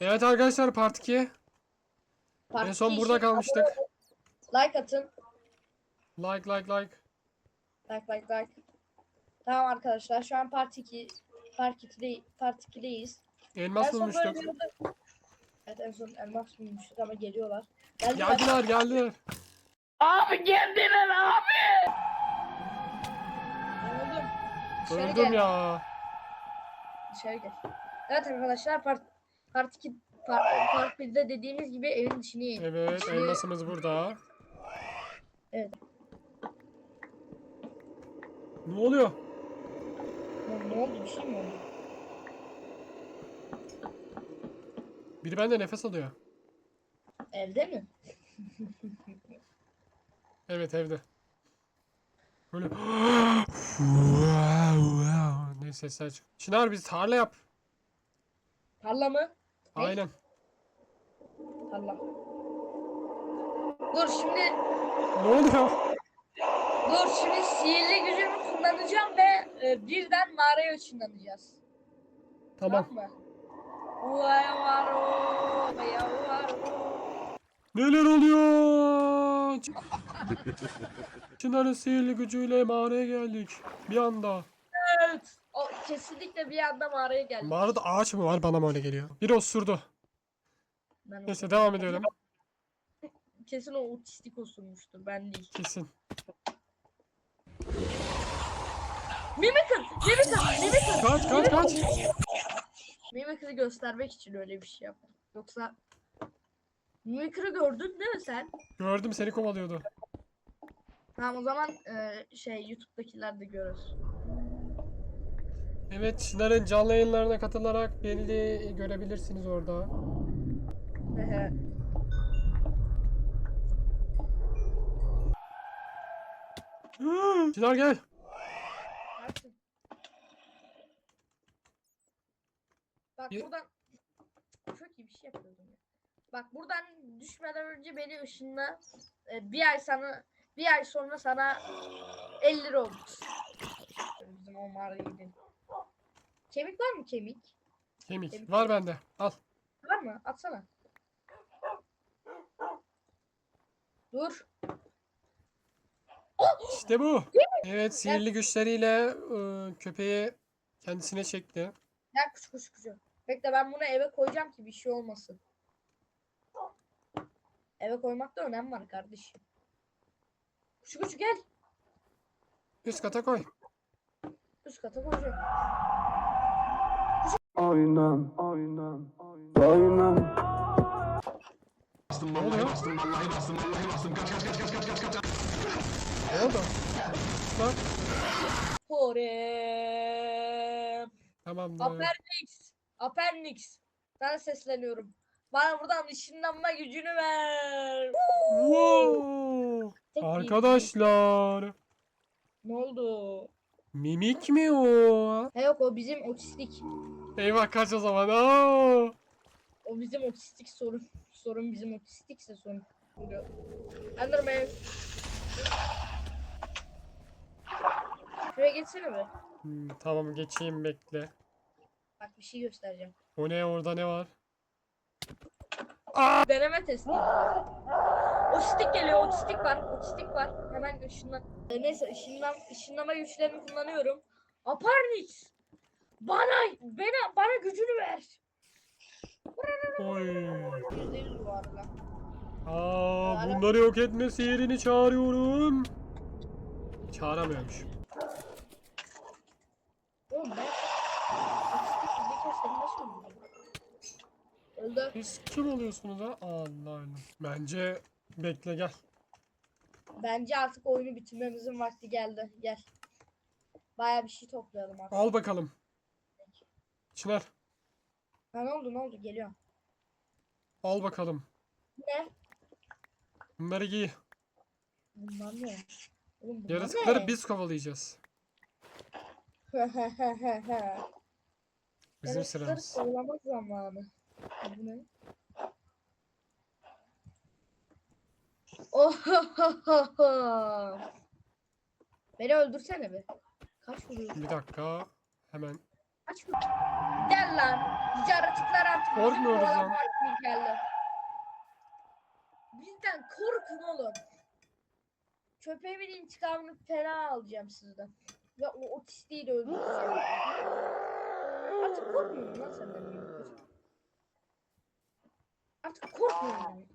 Evet arkadaşlar part 2. En son burada kalmıştık. Like atın. Like like like. Like like like. Tamam arkadaşlar şu an part 2 part 2'de part 2'deyiz. Elmas bulmuştuk. Evet en son elmas bulmuştuk ama geliyorlar. Geldiler. Geldiler geldiler. Abi geldiler abi. Ben öldüm. Öldüm ya. Dışarı gel. Evet arkadaşlar part part 2 part, part 1'de dediğimiz gibi evin dışını Evet dışını- elmasımız burada. Evet. Ne oluyor? Ne, ne oldu bir şey mi oldu? Biri bende nefes alıyor. Evde mi? Evet evde. Böyle ne sesler çık. Çınar biz tarla yap. Tarla mı? Ne? Aynen. Tarla. Dur şimdi Ne oluyor? Dur şimdi sihirli gücümü kullanacağım ve e, birden mağaraya ışınlanacağız. Tamam. mı? Vay varo. Neler oluyor? Çınar'ın sihirli gücüyle mağaraya geldik. Bir anda. Evet. O kesinlikle bir anda mağaraya geldim. Mağarada ağaç mı var bana mı öyle geliyor? Bir osurdu. Ben Neyse devam edelim. Kesin o otistik osurmuştur ben değil. Kesin. Mimikır! Mimikır! Mimikır! Kaç kaç kaç. Mimikır'ı göstermek için öyle bir şey yaptım. Yoksa Mimikır'ı gördün değil mi sen? Gördüm seni kovalıyordu. Tamam o zaman e, şey YouTube'dakiler de görür. Evet Çınar'ın canlı yayınlarına katılarak belli görebilirsiniz orada. Çınar gel. Bak buradan çok iyi bir şey yapıyordum ya. Bak buradan düşmeden önce beni ışınla. Ee, bir ay sana bir ay sonra sana 50 lira oldu. Bizim o mağaraya gidelim. Kemik var mı kemik? Kemik. Var bende. Al. Var mı? Atsana. Dur. İşte bu. Evet sihirli güçleriyle ıı, köpeği kendisine çekti. Gel kuş kuş kuşu. Bekle ben bunu eve koyacağım ki bir şey olmasın. Eve koymakta önem var kardeşim. Kuşu kuşu gel. Üst kata koy. Üst kata koyacağım. Oynan, oynan, oynan. Ne oluyor? Ne oldu? Bak. Horem. Tamamdır. Apernix. Apernix. Sana sesleniyorum. Bana buradan ışınlanma gücünü ver. Wow. Bir- Arkadaşlar. Ne oldu? Mimik mi o? Ha yok o bizim otistik. Eyvah kaç o zaman. Aa! O bizim otistik sorun. Sorun bizim otistikse sorun. Enderman. Şuraya geçsene be. Hmm, tamam geçeyim bekle. Bak bir şey göstereceğim. O ne orada ne var? Deneme testi. Otistik geliyor, otistik var, otistik var. Hemen ışınlan. E, neyse ışınlan, ışınlama güçlerini kullanıyorum. Aparnix! Bana, bana, bana gücünü ver. Oy. Yüzde yüz bu arada. Aa, bunları yok etme sihirini çağırıyorum. Çağıramıyormuş. Oğlum ben? Öldü. Siz kim oluyorsunuz ha? Allah Allah. Bence bekle gel. Bence artık oyunu bitirmemizin vakti geldi. Gel. Baya bir şey toplayalım artık. Al bakalım. Çınar ne oldu ne oldu geliyor. al bakalım. Ne? Bunları giy. Bunlar ne? Oğlum bunlar Yaratıkları ne? biz kovalayacağız. Bizim Yaratıkları sıramız. kovalama zamanı. Bu ne? Oh Beni öldürsene be. Kaç vuruyorsun? Bir dakika. Hemen Gel lan. Yaratıklar artık Korkmuyoruz lan. geldi. Bizden korkun oğlum. Köpeğimin intikamını fena alacağım sizden. Ve o otistiği de öldüreceğim. Artık korkmuyorum lan senden. Artık korkmuyorum.